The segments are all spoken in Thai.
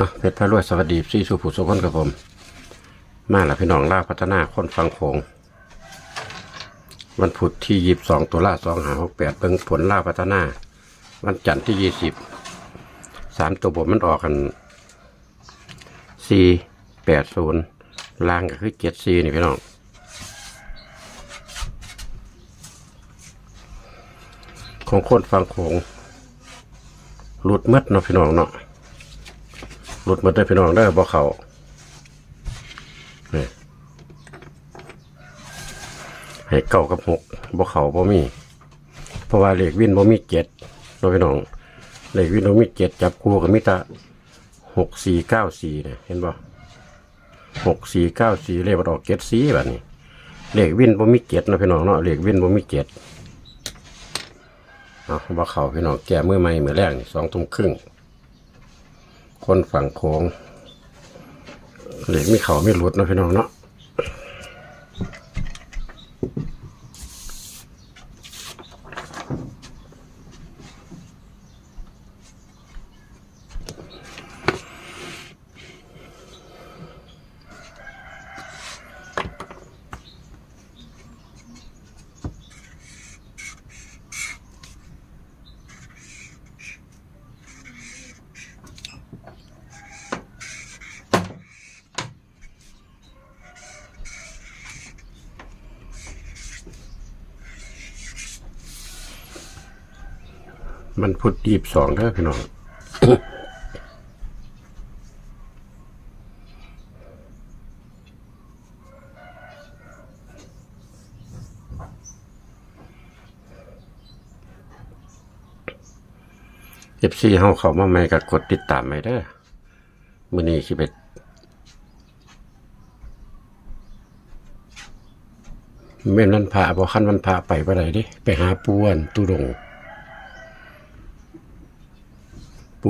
อะเพชรพระรวยสวัสดีซี่สุผู้สุคนกับผม มาละพี่น้องล่าพัฒนาคนฟังโขงวันพุธที่ยีิบสองตุลาสองหาหกแปดเบิ่งผลล่าพัฒนา วันจันทร์ที่ยี่สิบสามตัวบทมันออกกันสี่แปดศูนย์ล่างก็คือเจ็ดสี่นี่พี่น้องของคนฟังโขงหลุดมัดเนาะพี่น้องเนาะ หลุดมดได้พี่น้องได้บ่เขานี่ให้เก้ากับหกบ่เขาบ่มี เพราะว่าเหลขวินบ่มีเจ็ดเนาพี่น้องเหลขวินบ่มีเจ็ดจับคู่กับมิตรหกสี่เก้าสี่เนี่ยเห็นบ่หกสี่เก้าสี่เลขมันออกเจ็ดสี่แบบนี้เลขวินบ่มีเจ็ดเนาะพี่น้องเนาะเลขวินบ่มีเจ็ดเอาบ่เขาพี่น้องแก่มือใหม่เมือแรกสองทุ่มครึ่ง คนฝั่งโค้งเหล็กไม่เขาไม่หลุดนะพี่น้องเนาะ มันพุดยีบสองเด้อพี่น้องเอฟซีเฮาเขามาใหม่ก็กดติดตามไว้เด้อมื้อนี้สิไปแม่นวันพระบ่คันวันพระไปบ่ได้เดิไปหาปูอันตุดงค์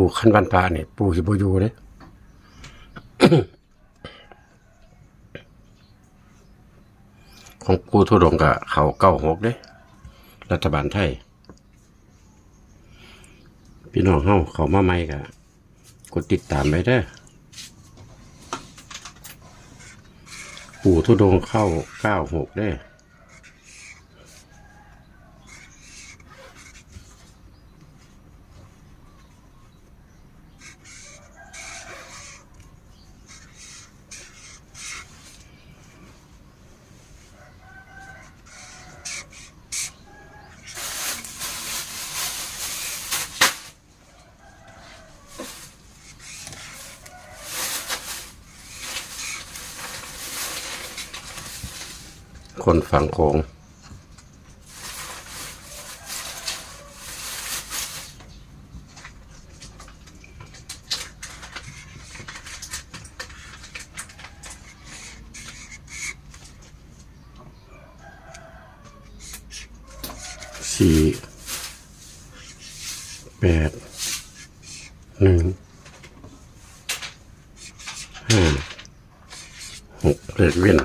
ปูคันวันพระนี่ปูสิบ่อยู่เด้ของปูทุดงค์ก็เขาเก้าหกเด้รัฐบาลไทย พี่น้องเฮาเขามาใหม่ก็กดติดตามไปเด้อปู่ทุดงเข้าเก้าหกเด้ คนฝั่งโขงสี่แปดหนึ่งห้าหกเลขเวียน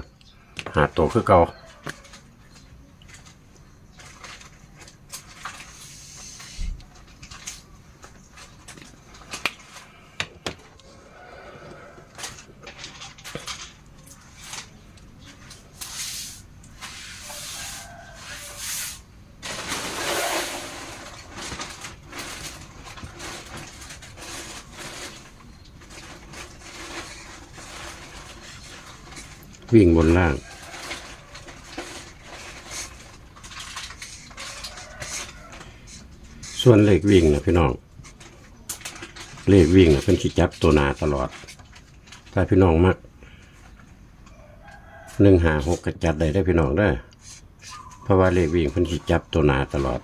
หาตัวคือเก่า วิ่งบนล่าง ส่วนเลขวิ่งนะพี่น้อง เลขวิ่งนะเป็นขีจับตัวนาตลอด ถ้าพี่น้องมักหนึ่งหาหกกระจัดได้ได้พี่น้องได้เพราะว่าเลขวิ่งเพิ่นขีจับตัวนาตลอด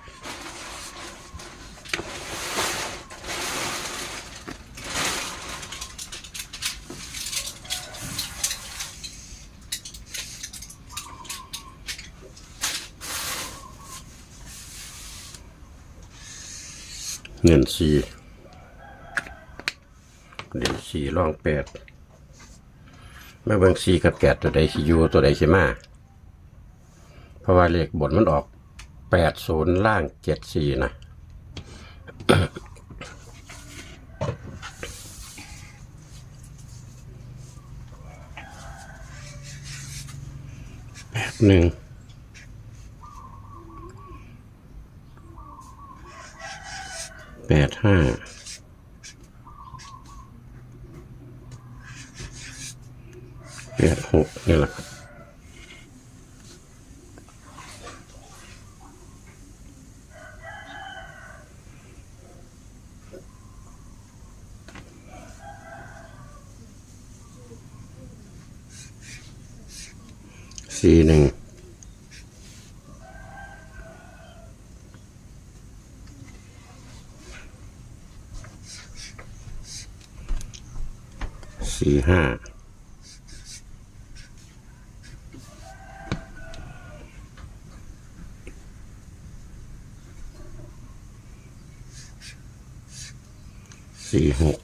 เงินสี่เด่นสี่ร่องแปดแม่เบิ่งสี่กับแกดตัวใดสิอยูตัวใดสิมาเพราะว่าเลขบทมันออกแปดศูนย์ล่างเจ็ดสี่นะหนึ่ง แปดห้าแปดหกนี่แหละครับสี่หนึ่ง สี่ห้าสี่หก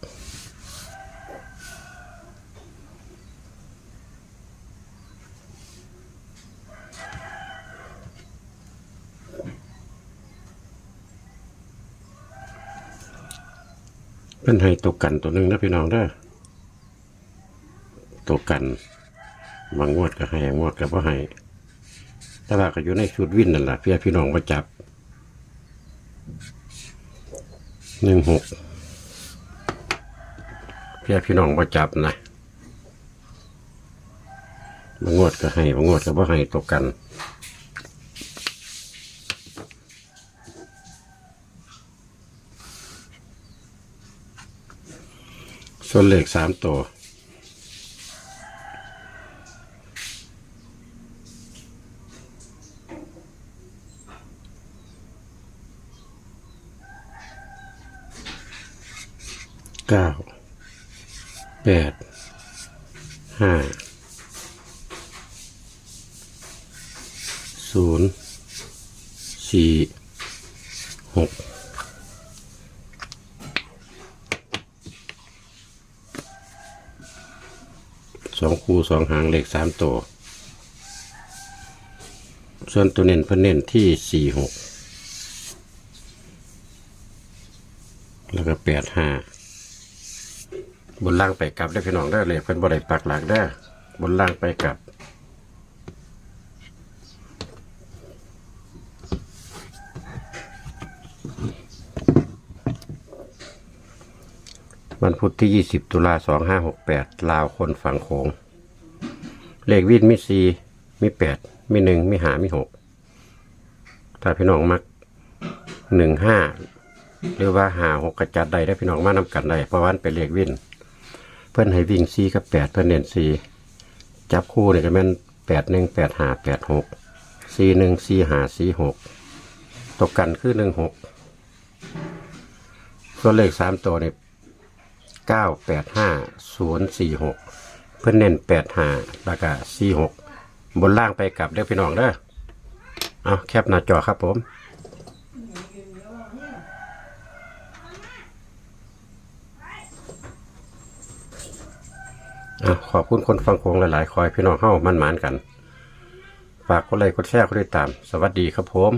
เป็นให้ตัวกันตัวหนึ่งนะพี่น้องเด้อ ตัวกันบางงวดก็ให้งวดก็บ่ให้แต่ว่าก็อยู่ในชุดวินนั่นแหละเพื่อพี่น้องมาจับหนึ่งหกเพื่อพี่น้องมาจับนะบางงวดก็ให้บางงวดก็บ่ให้ตัวกันส่วนเลขสามตัว เก้าแปดห้าศูนย์สี่หกสองคู่สองหางเลขสามตัว ส่วนตัวเน้นเพิ่นเน้นที่สี่หกแล้วก็แปดห้า บนล่างไปกลับได้พี่น้องได้เลยเพิ่นบ่ได้ปักหลักได้บนล่างไปกลับ วันพุธที่ 20 ตุลา2568 ลาวคนฝั่งโขง เลขวินมีสี่มีแปดมีหนึ่งมีหามีหกถ้าพี่น้องมักหนึ่งห้าหรือว่าหาหกกระจัดใดได้พี่น้องมานำกันได้เพราะว่ามันเป็นเลขวิน พื่อนให้วิ่งสี่กับแปดเพื่อนเน้นสี่จับคู่เนี่ยก็แม่นแปดหนึ่งแปดหาแปดหกสี่หนึ่งสี่หาสี่หกตกกันคือหนึ่งหกส่วนเลขสามตัวเนี่ยเก้าแปดห้าศูนย์สี่หกเพื่อนเน้นแปดห้าแล้วก็สี่หกบนล่างไปกลับเด้อพี่น้องเด้อเอาแคปหน้าจอครับผม อะขอบคุณคนฟังโคงหลายๆ คอยพี่น้องเข้ามันหมานกัน ฝากกดไลค์กดแชร์กดติดตาม สวัสดีครับผม